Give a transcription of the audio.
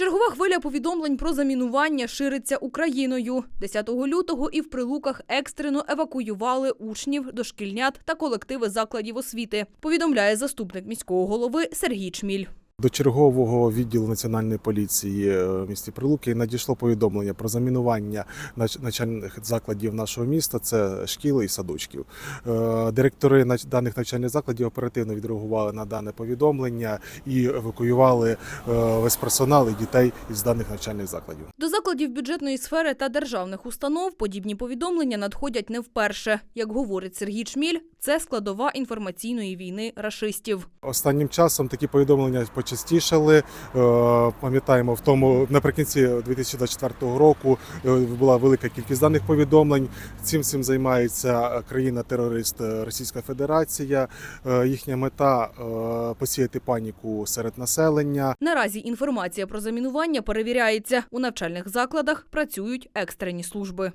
Чергова хвиля повідомлень про замінування шириться Україною. 10 лютого і в прилуках екстрено евакуювали учнів, дошкільнят та колективи закладів освіти. Повідомляє заступник міського голови Сергій Чміль. До чергового відділу національної поліції е, в місті Прилуки надійшло повідомлення про замінування нач- навчальних закладів нашого міста. Це шкіли і садочків. Е, Директори даних навчальних закладів оперативно відреагували на дане повідомлення і евакуювали е, весь персонал і дітей із даних навчальних закладів. До закладів бюджетної сфери та державних установ подібні повідомлення надходять не вперше. Як говорить Сергій Чміль, це складова інформаційної війни рашистів. Останнім часом такі повідомлення почастішали. Е, Пам'ятаємо, в тому наприкінці 2024 року е, була велика кількість даних повідомлень. Цим всім займається країна-терорист е, Російська Федерація. Їхня мета посіяти паніку серед населення. Наразі інформація про замінування перевіряється. У навчальних закладах працюють екстрені служби.